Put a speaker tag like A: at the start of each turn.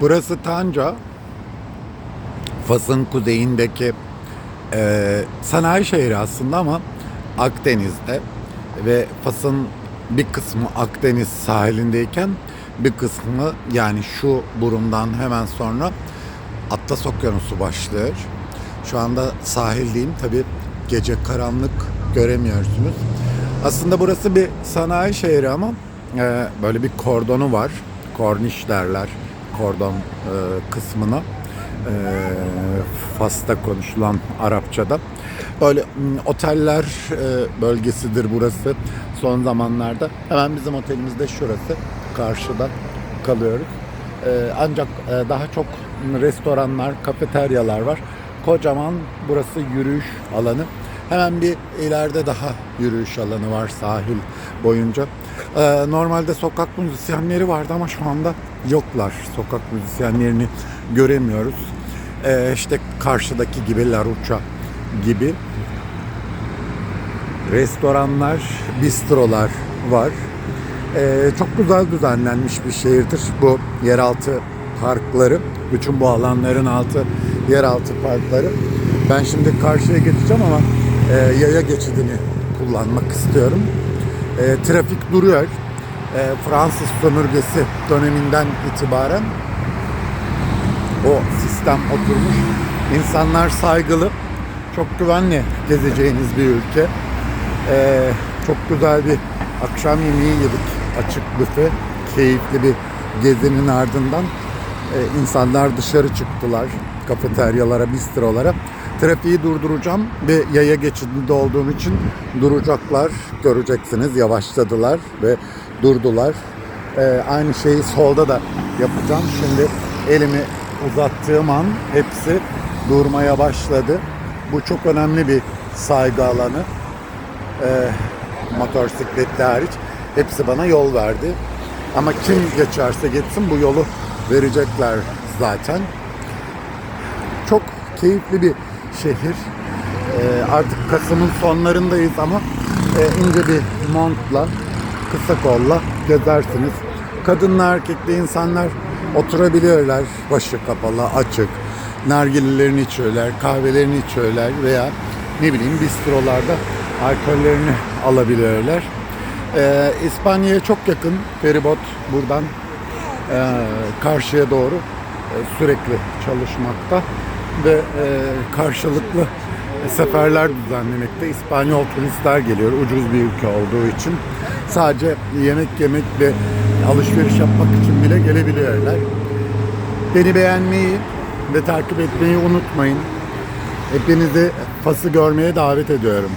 A: Burası Tanca. Fas'ın kuzeyindeki e, sanayi şehri aslında ama Akdeniz'de ve Fas'ın bir kısmı Akdeniz sahilindeyken bir kısmı yani şu burundan hemen sonra Atlas Okyanusu başlıyor. Şu anda sahildeyim. Tabi gece karanlık göremiyorsunuz. Aslında burası bir sanayi şehri ama e, böyle bir kordonu var. Korniş derler kordon e, kısmına. E, Fas'ta konuşulan Arapçada. Böyle oteller e, bölgesidir burası son zamanlarda. Hemen bizim otelimiz de şurası. Karşıda kalıyoruz. E, ancak e, daha çok restoranlar, kafeteryalar var. Kocaman burası yürüyüş alanı. Hemen bir ileride daha yürüyüş alanı var sahil boyunca. Ee, normalde sokak müzisyenleri vardı ama şu anda yoklar. Sokak müzisyenlerini göremiyoruz. Ee, işte karşıdaki gibi La Rucha gibi restoranlar, bistrolar var. Ee, çok güzel düzenlenmiş bir şehirdir bu yeraltı parkları. Bütün bu alanların altı yeraltı parkları. Ben şimdi karşıya geçeceğim ama e, yaya geçidini kullanmak istiyorum. E, trafik duruyor. E, Fransız sömürgesi döneminden itibaren o sistem oturmuş. İnsanlar saygılı, çok güvenli gezeceğiniz bir ülke. E, çok güzel bir akşam yemeği yedik. Açık büfe, keyifli bir gezinin ardından e, insanlar dışarı çıktılar kafeteryalara, bistrolara. Trafiği durduracağım ve yaya geçidinde olduğum için duracaklar. Göreceksiniz yavaşladılar ve durdular. E, aynı şeyi solda da yapacağım. Şimdi elimi uzattığım an hepsi durmaya başladı. Bu çok önemli bir saygı alanı. E, motosikletli hariç hepsi bana yol verdi. Ama kim geçerse geçsin bu yolu verecekler zaten. Çok keyifli bir şehir. Ee, artık Kasım'ın sonlarındayız ama e, ince bir montla, kısa kolla gezersiniz. Kadınla erkekli insanlar oturabiliyorlar. Başı kapalı, açık. Nargilelerini içiyorlar, kahvelerini içiyorlar veya ne bileyim bistrolarda alkollerini alabiliyorlar. Ee, İspanya'ya çok yakın feribot buradan e, karşıya doğru e, sürekli çalışmakta ve e, karşılıklı seferler düzenlemekte. İspanyol turistler geliyor ucuz bir ülke olduğu için. Sadece yemek yemek ve alışveriş yapmak için bile gelebiliyorlar. Beni beğenmeyi ve takip etmeyi unutmayın. Hepinizi Fas'ı görmeye davet ediyorum.